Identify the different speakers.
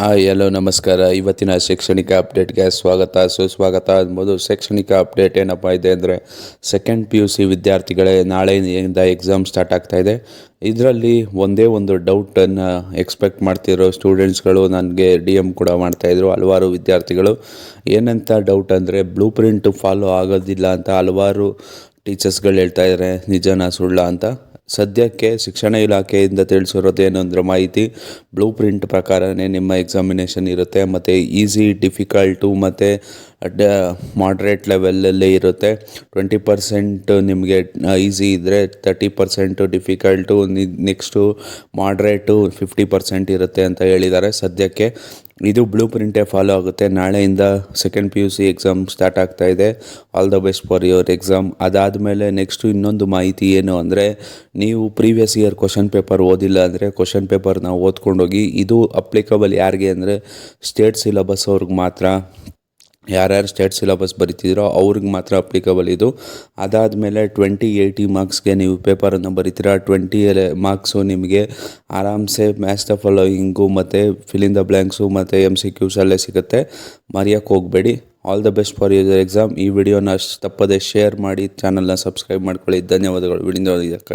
Speaker 1: Hi hello ನಮಸ್ಕಾರ. ಇವತ್ತಿನ ಶೈಕ್ಷಣಿಕ ಅಪ್ಡೇಟ್ಗೆ ಸ್ವಾಗತ. ಸುಸ್ವಾಗತ ಅನ್ಬೋದು ಶೈಕ್ಷಣಿಕ ಅಪ್ಡೇಟ್ ಏನಪ್ಪ ಇದೆ ಅಂದರೆ ಸೆಕೆಂಡ್ ಪಿ ಯು ಸಿ ವಿದ್ಯಾರ್ಥಿಗಳೇ ನಾಳೆಯಿಂದ ಎಕ್ಸಾಮ್ ಸ್ಟಾರ್ಟ್ ಆಗ್ತಾ ಇದೆ. ಇದರಲ್ಲಿ ಒಂದೇ ಒಂದು ಡೌಟನ್ನು ಎಕ್ಸ್ಪೆಕ್ಟ್ ಮಾಡ್ತಿರೋ ಸ್ಟೂಡೆಂಟ್ಸ್ಗಳು ನನಗೆ ಡಿ ಎಂ ಕೂಡ ಮಾಡ್ತಾಯಿದ್ರು ಹಲವಾರು ವಿದ್ಯಾರ್ಥಿಗಳು, ಏನಂತ ಡೌಟ್ ಅಂದರೆ ಬ್ಲೂ ಪ್ರಿಂಟ್ ಫಾಲೋ ಆಗೋದಿಲ್ಲ ಅಂತ ಹಲವಾರು ಟೀಚರ್ಸ್ಗಳು ಹೇಳ್ತಾ ಇದ್ದಾರೆ ನಿಜನಾ ಸುಳ್ಳ? ಅಂತ. ಸದ್ಯಕ್ಕೆ ಶಿಕ್ಷಣ ಇಲಾಖೆಯಿಂದ ತಿಳಿಸಿರೋದೇನು ಅಂದರೆ ಮಾಹಿತಿ ಬ್ಲೂ ಪ್ರಿಂಟ್ ಪ್ರಕಾರನೇ ನಿಮ್ಮ ಎಕ್ಸಾಮಿನೇಷನ್ ಇರುತ್ತೆ, ಮತ್ತು ಈಸಿ ಡಿಫಿಕಲ್ಟು ಮತ್ತು ಡ ಮಾಡ್ರೇಟ್ ಲೆವೆಲಲ್ಲಿ ಇರುತ್ತೆ. ಟ್ವೆಂಟಿ ಪರ್ಸೆಂಟ್ ನಿಮಗೆ ಈಸಿ ಇದ್ದರೆ thirty percent difficult next moderate fifty percent ಇರುತ್ತೆ ಅಂತ ಹೇಳಿದ್ದಾರೆ. ಸದ್ಯಕ್ಕೆ ಇದು ಬ್ಲೂ ಪ್ರಿಂಟೇ ಫಾಲೋ ಆಗುತ್ತೆ. ನಾಳೆಯಿಂದ second P U C exam start ಆಗ್ತಾ ಇದೆ. All the best for your exam ಅದಾದಮೇಲೆ ನೆಕ್ಸ್ಟು ಇನ್ನೊಂದು ಮಾಹಿತಿ ಏನು ಅಂದರೆ, ನೀವು ಪ್ರೀವಿಯಸ್ ಇಯರ್ ಕ್ವಶನ್ ಪೇಪರ್ ಓದಿಲ್ಲ ಅಂದರೆ ಕ್ವಶನ್ ಪೇಪರ್ನ ಓದ್ಕೊಂಡೋಗಿ, ಇದು ಅಪ್ಲಿಕಬಲ್ ಯಾರಿಗೆ ಅಂದರೆ ಸ್ಟೇಟ್ ಸಿಲಬಸ್ ಅವ್ರಿಗೆ ಮಾತ್ರ. ಯಾರ್ಯಾರು ಸ್ಟೇಟ್ ಸಿಲಬಸ್ ಬರಿತಿದ್ರೋ ಅವ್ರಿಗೆ ಮಾತ್ರ ಅಪ್ಲಿಕಬಲ್ ಇದು. ಅದಾದ ಮೇಲೆ ಟ್ವೆಂಟಿ ಏಯ್ಟಿ ಮಾರ್ಕ್ಸ್ಗೆ ನೀವು ಪೇಪರನ್ನು ಬರಿತೀರಾ ಟ್ವೆಂಟಿ ಮಾರ್ಕ್ಸು ನಿಮಗೆ ಆರಾಮ್ಸೆ ಮ್ಯಾಚ್ ದ ಫಾಲೋಯಿಂಗು ಮತ್ತು ಫಿಲಿಂದ ಬ್ಲ್ಯಾಂಕ್ಸು ಮತ್ತು ಎಂ ಸಿ ಕ್ಯೂಸ್ ಅಲ್ಲೇ ಸಿಗುತ್ತೆ. ಮರೆಯೋಕ್ಕೆ ಹೋಗಬೇಡಿ. All the best for your exam ಈ ವಿಡಿಯೋನ ತಪ್ಪದೆ ಶೇರ್ ಮಾಡಿ ಚಾನಲ್ನ ಸಬ್ಸ್ಕ್ರೈಬ್ ಮಾಡ್ಕೊಳ್ಳಿ. ಧನ್ಯವಾದಗಳು. ವಿಡಿಯೋ ಇದಕ್ಕಾಗಿ